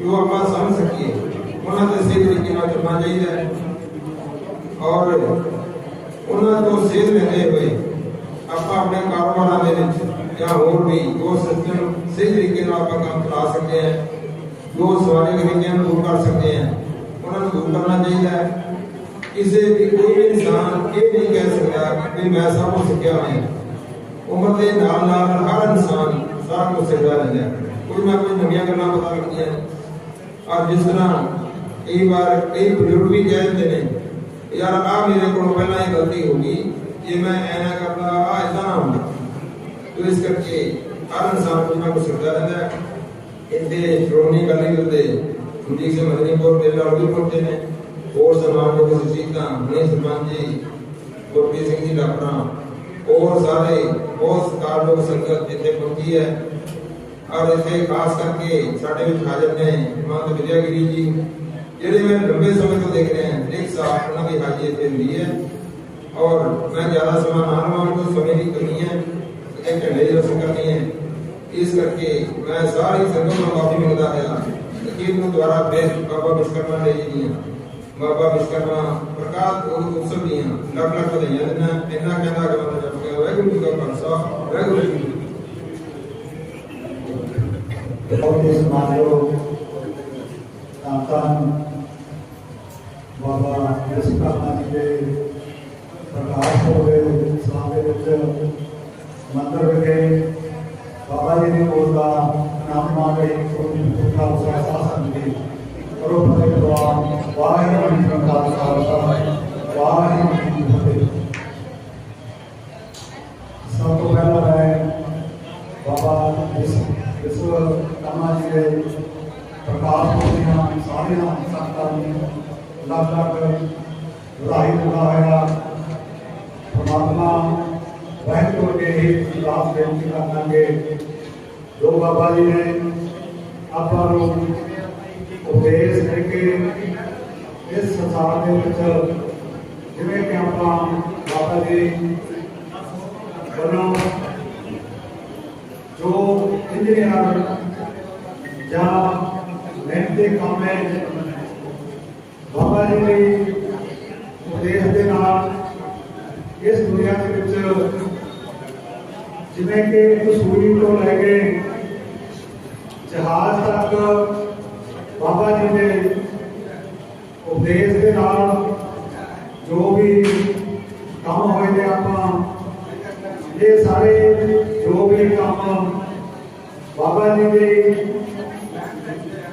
ਜੋ ਆਪਾਂ ਸਮਝ ਸਕੀਏ, ਉਹਨਾਂ ਦੇ ਸਹੀ ਤਰੀਕੇ ਨਾਲ ਚੱਲਣਾ ਚਾਹੀਦਾ ਹੈ। ਔਰ ਉਹਨਾਂ ਤੋਂ ਸੇਧ ਲੈਂਦੇ ਹੋਏ ਆਪਾਂ ਆਪਣੇ ਕਾਰੋਬਾਰਾਂ ਦੇ ਵਿੱਚ ਜਾਂ ਹੋਰ ਵੀ ਜੋ ਸਿਸਟਮ ਸਹੀ ਤਰੀਕੇ ਨਾਲ ਆਪਾਂ ਕੰਮ ਚਲਾ ਸਕਦੇ ਹਾਂ, ਜੋ ਸਵਾਰੀ ਗਰੀਬੀਆਂ ਨੂੰ ਦੂਰ ਕਰ ਸਕਦੇ ਹਾਂ, ਉਹਨਾਂ ਨੂੰ ਦੂਰ ਕਰਨਾ ਚਾਹੀਦਾ ਹੈ। ਕਿਸੇ ਵੀ ਕੋਈ ਵੀ ਇਨਸਾਨ ਇਹ ਨਹੀਂ ਕਹਿ ਸਕਦਾ ਕਿ ਮੈਂ ਸਭ ਕੁਝ ਸਿੱਖਿਆ ਹੋਇਆ ਉਮਰ ਦੇ ਨਾਲ ਨਾਲ ਹਰ ਇਨਸਾਨ ਸਾਰਾ ਕੁਝ ਸਿੱਖਦਾ ਰਹਿੰਦਾ ਹੈ। ਕੋਈ ਨਾ ਕੋਈ ਨਵੀਆਂ ਗੱਲਾਂ ਪਤਾ ਲੱਗਦੀਆਂ। ਔਰ ਜਿਸ ਤਰ੍ਹਾਂ ਕਈ ਵਾਰ ਕਈ ਬਜ਼ੁਰਗ ਵੀ ਕਹਿ ਨੇ, ਯਾਰ ਆ ਮੇਰੇ ਕੋਲ ਪਹਿਲਾਂ ਇਹ ਗਲਤੀ ਹੋ ਗਈ, ਜੇ ਮੈਂ ਐ ਕਰਦਾ ਆ ਇਦਾਂ ਨਾ ਹੁੰਦਾ। ਤੋ ਇਸ ਕਰਕੇ ਹਰ ਇਨਸਾਨ ਕੁਝ ਨਾ ਕੁਝ ਰਹਿੰਦਾ ਇੱਥੇ ਸ਼੍ਰੋਮਣੀ ਅਕਾਲੀ ਦਲ ਦੇ ਸਿੰਘ ਮਦਨੀਪੁਰ ਦੇ ਨਾਲ ਵੀ ਪਹੁੰਚੇ ਨੇ। ਹੋਰ ਸਨਮਾਨਯੋਗ ਸੁਜੀਤਾਂ ਨੇ ਸਰਪੰਚ ਜੀ, ਗੁਰਪ੍ਰੀਤ ਸਿੰਘ ਜੀ ਡਾਕਟਰਾਂ ਹੋਰ ਸਾਰੇ, ਬਹੁਤ ਸਤਿਕਾਰਯੋਗ ਸੰਗਤ ਇੱਥੇ ਪਹੁੰਚੀ ਹੈ। ਔਰ ਇੱਥੇ ਖਾਸ ਕਰਕੇ ਸਾਡੇ ਵਿੱਚ ਹਾਜ਼ਰ ਨੇ ਮਾਤਾ ਵਿਦਿਆਗਿਰੀ ਜੀ, ਜਿਹੜੇ ਮੈਂ ਲੰਬੇ ਸਮੇਂ ਤੋਂ ਦੇਖ ਰਿਹਾ ਹਾਂ, ਇੱਕ ਸਾਲ ਉਹਨਾਂ ਦੀ ਹਾਜ਼ਰੀ ਇੱਥੇ ਹੁੰਦੀ ਹੈ। ਔਰ ਮੈਂ ਜ਼ਿਆਦਾ ਸਮਾਂ ਨਾ ਲਵਾਂ ਕਿਉਂਕਿ ਸਮੇਂ ਦੀ ਕਮੀ ਹੈ, ਇੱਕ ਘੰਟੇ ਦੀ ਰਸਮ ਕਰਨੀ ਹੈ। ਇਸ ਕਰਕੇ ਮੈਂ ਸਾਰੀ ਸੰਗਤ ਨੂੰ ਮਾਫੀ ਮੰਗਦਾ ਹਾਂ ਅਖੀਰ ਨੂੰ ਦੁਆਰਾ ਫਿਰ ਬਾਬਾ ਵਿਸ਼ਕਰਮਾ ਦੇ ਜੀ ਦੀਆਂ, ਬਾਬਾ ਵਿਸ਼ਕਰਮਾ ਪ੍ਰਕਾਸ਼ ਪੁਰਬ ਉਤਸਵ ਦੀਆਂ ਲੱਖ ਲੱਖ ਵਧਾਈਆਂ ਦਿੰਦਾ ਇੰਨਾ ਕਹਿੰਦਾ ਕਿ ਜਪ ਗਿਆ ਵਾਹਿਗੁਰੂ ਜੀ ਕਾ ਖਾਲਸਾ, ਵਾਹਿਗੁਰੂ ਜੀ ਕੀ ਫਤਿਹ ਬਹੁਤ ਹੀ ਸਮਾਜੋ ਤਾਂ ਬਾਬਾ ਵਿਸ਼ਕਰਮਾ ਜੀ ਦੇ ਪ੍ਰਕਾਸ਼ ਹੋਵੇ ਸਮਾਜ ਦੇ ਵਿੱਚ ਮੰਦਰ ਵਿਖੇ ਬਾਬਾ ਜੀ ਦੀ ਕੋਲ ਦਾ ਨਾਮ ਮਾਂ ਗਈ ਕੋਈ ਇਸ ਕੰਮਾਂ ਜੀ ਪ੍ਰਕਾਸ਼ ਹੋਈਆਂ ਸਾਰੀਆਂ ਸੰਗਤਾਂ ਨੂੰ ਲੱਖ ਲੱਖ ਵਧਾਈ ਦਿੰਦਾ ਹੋਇਆ ਪਰਮਾਤਮਾ ਵਾਹਿਗੁਰੂ ਦੇ ਹੀ ਅਰਦਾਸ ਬੇਨਤੀ ਕਰਾਂਗੇ ਜੋ ਬਾਬਾ ਜੀ ਨੇ ਆਪਾਂ ਨੂੰ ਉਪਦੇਸ਼ ਦੇ ਕੇ ਇਸ ਸੰਸਾਰ ਦੇ ਵਿੱਚ ਜਿਵੇਂ ਕਿ ਆਪਾਂ ਬਾਬਾ ਜੀ ਵੱਲੋਂ ਜੋ ਇੰਜੀਨੀਅਰ ਜਾਂ ਮਿਹਨਤੇ ਕੰਮ ਹੈ ਬਾਬਾ ਜੀ ਦੇ ਉਪਦੇਸ਼ ਦੇ ਨਾਲ ਇਸ ਦੁਨੀਆ ਦੇ ਵਿੱਚ ਜਿਵੇਂ ਕਿ ਕਸੂਰੀ ਤੋਂ ਲੈ ਕੇ ਜਹਾਜ਼ ਤੱਕ ਬਾਬਾ ਜੀ ਦੇ ਉਪਦੇਸ਼ ਦੇ ਨਾਲ ਜੋ ਵੀ ਕੰਮ ਹੋਏ ਨੇ ਆਪਾਂ, ਇਹ ਸਾਰੇ ਜੋ ਵੀ ਕੰਮ 爸爸，你。